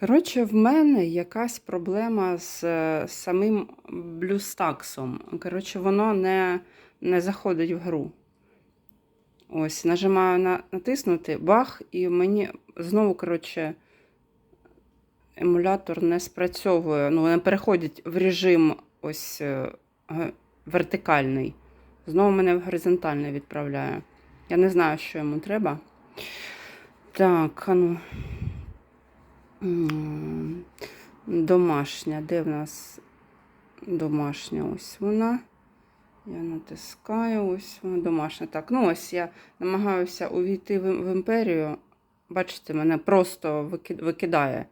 Коротше, в мене якась проблема з е, самим блюстаксом. Коротше, воно не, не заходить в гру. Ось, нажимаю на натиснути, бах, і мені знову, коротше, емулятор не спрацьовує. Ну, не переходить в режим ось е, вертикальний. Знову мене в горизонтальний відправляє. Я не знаю, що йому треба. Так, а ну. Домашня. Де в нас домашня? Ось вона. Я натискаю, ось вона домашня. Так, ну ось я намагаюся увійти в, імперію. Бачите, мене просто викид- викидає.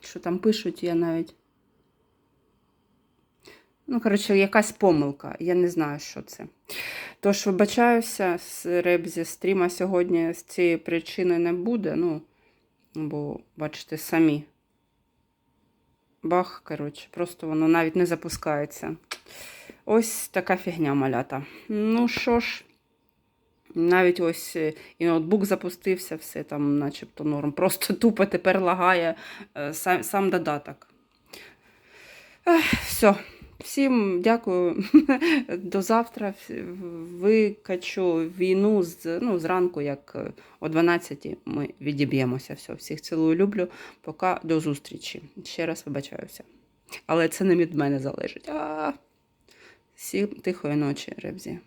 Що там пишуть, я навіть. Ну, коротше, якась помилка. Я не знаю, що це. Тож, вибачаюся, з Ребзі стріма сьогодні з цієї причини не буде. Ну, бо, бачите, самі. Бах, коротше, просто воно навіть не запускається. Ось така фігня малята. Ну що ж, навіть ось е, і ноутбук запустився, все там, начебто норм. Просто тупо тепер лагає е, сам, сам додаток. Все. Всім дякую. До завтра. Викачу війну з, ну, зранку, як е, о 12 ми відіб'ємося. Все. Всіх цілую, люблю. Пока до зустрічі. Ще раз вибачаюся. Але це не від мене залежить. А, Всім тихої ночі, Ребзі.